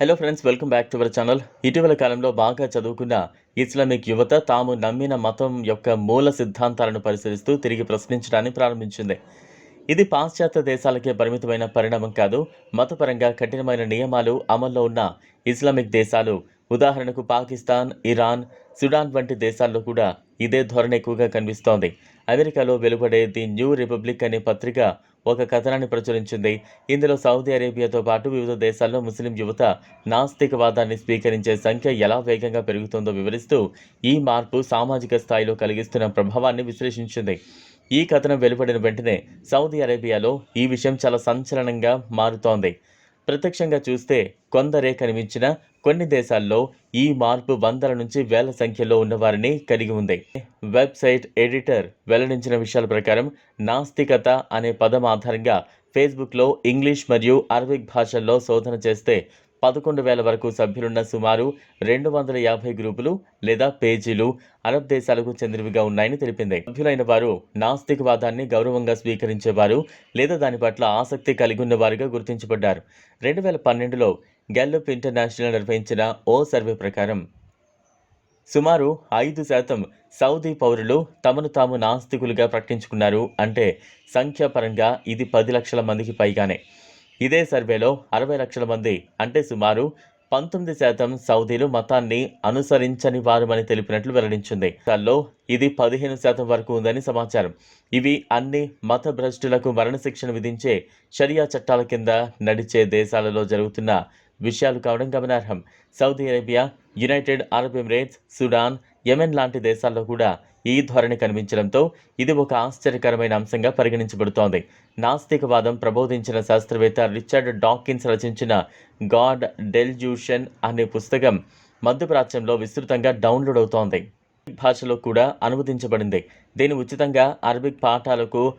Hello friends welcome back to our channel ఇటీవల కాలంలో బాగా చదువుకున్న ఇస్లామిక్ యువత తాము నమ్మిన మతం యొక్క మూల సిద్ధాంతాలను పరిశీలిస్తూ తిరిగి ప్రశ్నించడాన్ని ప్రారంభించింది. ఇది పాశ్చాత్య దేశాలకే పరిమితమైన పరిణామం కాదు మతపరంగా కఠినమైన నియమాలు అమల్లో ఉన్న ఇస్లామిక్ దేశాలు. ఉదాహరణకు పాకిస్తాన్ ఇరాన్ సుడాన్ వంటి దేశాల్లో కూడా ఇదే ధోరణి ఎక్కువగా కనిపిస్తోంది. అమెరికాలో వెలువడే ది న్యూ రిపబ్లిక్ అనే పత్రిక ఒక కథనాన్ని ప్రచురించింది. ఇందులో సౌదీ అరేబియాతో పాటు వివిధ దేశాల్లో ముస్లిం యువత నాస్తికవాదాన్ని స్వీకరించే సంఖ్య ఎలా వేగంగా పెరుగుతుందో వివరిస్తూ ఈ మార్పు సామాజిక స్థాయిలో కలిగిస్తున్న ప్రభావాన్ని విశ్లేషించింది. ఈ కథనం వెలువడిన వెంటనే సౌదీ అరేబియాలో ఈ విషయం చాలా సంచలనంగా మారుతోంది. ప్రత్యక్షంగా చూస్తే కొందరే కనిపించిన కొన్ని దేశాల్లో ఈ మార్పు వందల నుంచి వేల సంఖ్యలో ఉన్నవారిని కలిగి ఉంది. వెబ్సైట్ ఎడిటర్ వెల్లడించిన విషయాల ప్రకారం నాస్తికత అనే పదం ఆధారంగా ఫేస్బుక్లో ఇంగ్లీష్ మరియు అరబిక్ భాషల్లో శోధన చేస్తే పదకొండు వేల వరకు సభ్యులున్న సుమారు రెండు వందల యాభై గ్రూపులు లేదా పేజీలు అరబ్ దేశాలకు చెందినవిగా ఉన్నాయని తెలిపింది. సభ్యులైన వారు నాస్తికవాదాన్ని గౌరవంగా స్వీకరించేవారు లేదా దాని పట్ల ఆసక్తి కలిగి ఉన్నవారుగా గుర్తించబడ్డారు. రెండు వేల పన్నెండులో గెల్లప్ ఇంటర్నేషనల్ నిర్వహించిన ఓ సర్వే ప్రకారం సుమారు ఐదు శాతం సౌదీ పౌరులు తమను తాము నాస్తికులుగా ప్రకటించుకున్నారు అంటే సంఖ్యాపరంగా ఇది పది లక్షల మందికి పైగానే. ఇదే సర్వేలో అరవై లక్షల మంది అంటే సుమారు పంతొమ్మిది శాతం సౌదీలు మతాన్ని అనుసరించని వారమని తెలిపినట్లు వెల్లడించింది. దానిలో ఇది పదిహేను శాతం వరకు ఉందని సమాచారం. ఇవి అన్ని మత భ్రష్టులకు మరణశిక్షణ విధించే షరియా చట్టాల కింద నడిచే దేశాలలో జరుగుతున్న విషయాలు కావడం గమనార్హం. Saudi Arabia United Arab Emirates Sudan Yemen లాంటి దేశాల్లో కూడా ఈ ధోరణి కనిపించడంతో ఇది ఒక ఆశ్చర్యకరమైన అంశంగా పరిగణించబడుతోంది. నాస్తికవాదం ప్రబోధించిన శాస్త్రవేత్త రిచర్డ్ డాకిన్స్ రచించిన గాడ్ డెల్జూషన్ అనే పుస్తకం మధ్యప్రాచ్యంలో విస్తృతంగా డౌన్లోడ్ అవుతోంది. భాషలో కూడా అనువదించబడింది. దీని ఉచితంగా అరబిక్ పాఠాలకు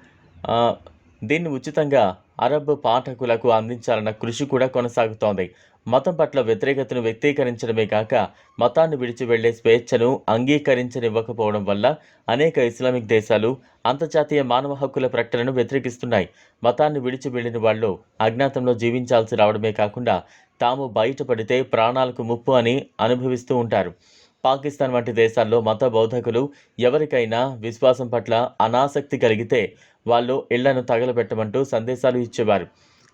దీన్ని ఉచితంగా అరబ్ పాఠకులకు అందించాలన్న కృషి కూడా కొనసాగుతోంది. మతం పట్ల వ్యతిరేకతను వ్యక్తీకరించడమే కాక మతాన్ని విడిచి వెళ్ళే స్వేచ్ఛను అంగీకరించనివ్వకపోవడం వల్ల అనేక ఇస్లామిక్ దేశాలు అంతర్జాతీయ మానవ హక్కుల ప్రకటనను వ్యతిరేకిస్తున్నాయి. మతాన్ని విడిచి వెళ్ళిన వాళ్ళు అజ్ఞాతంలో జీవించాల్సి రావడమే కాకుండా తాము బయటపడితే ప్రాణాలకు ముప్పు అని అనుభవిస్తూ ఉంటారు. పాకిస్తాన్ వంటి దేశాల్లో మత బోధకులు ఎవరికైనా విశ్వాసం పట్ల అనాసక్తి కలిగితే వాళ్ళు ఇళ్ళను తగలబెట్టమంటూ సందేశాలు ఇచ్చేవారు.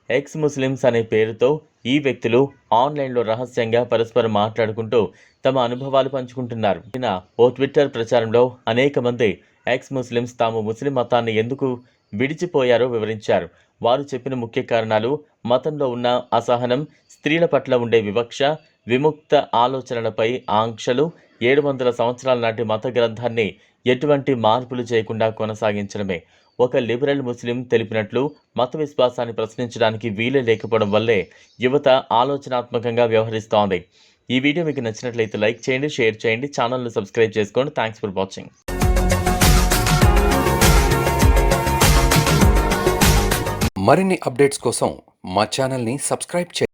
ఎక్స్ ముస్లిమ్స్ అనే పేరుతో ఈ వ్యక్తులు ఆన్లైన్లో రహస్యంగా పరస్పరం మాట్లాడుకుంటూ తమ అనుభవాలు పంచుకుంటున్నారు. ఈయన ఓ ట్విట్టర్ ప్రచారంలో అనేక మంది ఎక్స్ ముస్లిమ్స్ తాము ముస్లిం మతాన్ని ఎందుకు విడిచిపోయారో వివరించారు. వారు చెప్పిన ముఖ్య కారణాలు మతంలో ఉన్న అసహనం స్త్రీల పట్ల ఉండే వివక్ష విముక్త ఆలోచనలపై ఆంక్షలు ఏడు వందల సంవత్సరాల నాటి మత గ్రంథాన్ని ఎటువంటి మార్పులు చేయకుండా కొనసాగించడమే. ఒక లిబరల్ ముస్లిం తెలిపినట్లు మత విశ్వాసాన్ని ప్రశ్నించడానికి వీలే లేకపోవడం వల్లే యువత ఆలోచనాత్మకంగా వ్యవహరిస్తోంది. ఈ వీడియో మీకు నచ్చినట్లయితే లైక్ చేయండి షేర్ చేయండి ఛానల్ను సబ్స్క్రైబ్ చేసుకోండి. Thanks for watching. మరిన్ని అప్డేట్స్ కోసం మా ఛానల్ని సబ్స్క్రైబ్ చేయండి.